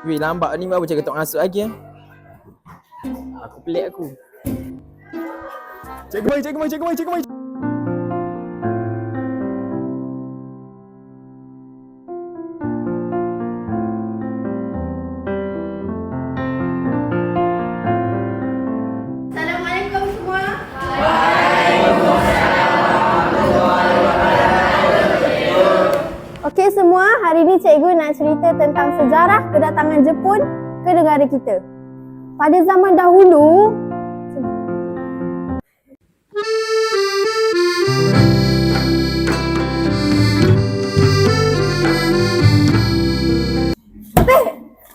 Weh lambat ni baru cakap tak masuk lagi eh. Aku pelik aku. Cikgu mai, cikgu mai, cikgu mai, cikgu mai. Semua, hari ini cikgu nak cerita tentang sejarah kedatangan Jepun ke negara kita. Pada zaman dahulu,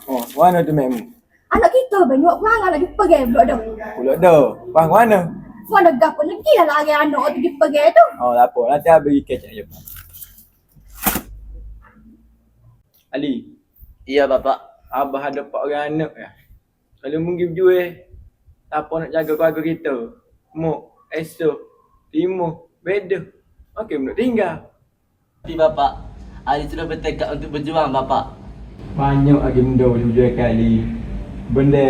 Oh, mana tu mek mu? anak kita banyak orang lagi pergi budak dah. Pulak dah. Bang mana? Semua dah gap lagi lah lagi anak pergi pergi tu. Oh, apa? Nanti abang pergi kecek je. Ali, Iya bapak. abah ada empat orang anak ya. Kalau mungkin berjual, siapa nak jaga keluarga kita? Muk, esok, timur, beda. Okey, nak tinggal. Tapi bapak, Ali sudah bertekad untuk berjuang bapak. Banyak lagi benda boleh berjual kali. Benda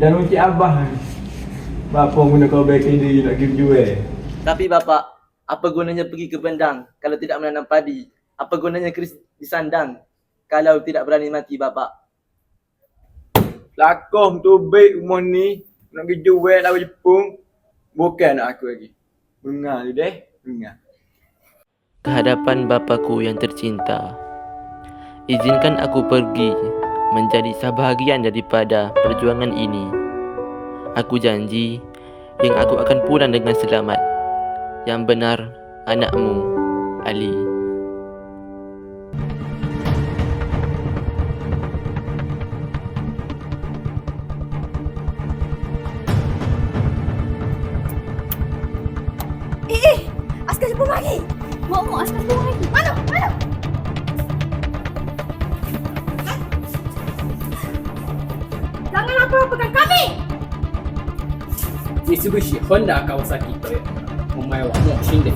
dan ucap abah. Bapa guna kau baik diri nak pergi berjual. Tapi bapak, apa gunanya pergi ke Pendang kalau tidak menanam padi? Apa gunanya keris di sandang kalau tidak berani mati bapak? Lakom tu baik rumah ni nak pergi jual lawan Jepun. Bukan nak aku lagi. Dengar je deh. Dengar. kehadapan Bapakku yang tercinta. Izinkan aku pergi menjadi sebahagian daripada perjuangan ini. Aku janji yang aku akan pulang dengan selamat. Yang benar, anakmu, Ali. askar Jepun lagi. Mau mau askar Jepun lagi. Mana? Mana? Jangan apa-apakan kami. 三菱ホンダ川崎トヨタお前はもう死んでる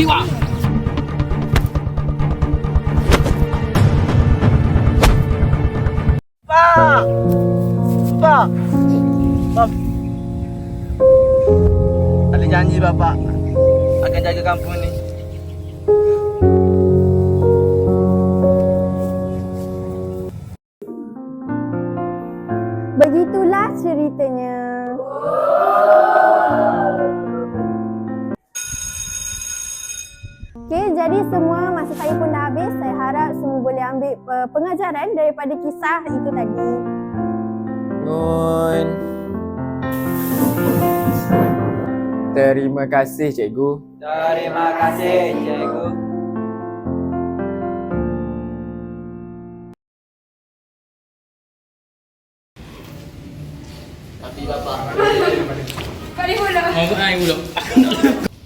Konnichiwa. Pak! Pak! Bap. Ali janji bapak akan jaga kampung ni. Begitulah ceritanya. Okey, jadi semua masa saya pun dah habis. Saya harap semua boleh ambil uh, pengajaran daripada kisah itu tadi. Nun. Terima kasih cikgu. Terima kasih, cikgu. Tapi bapak,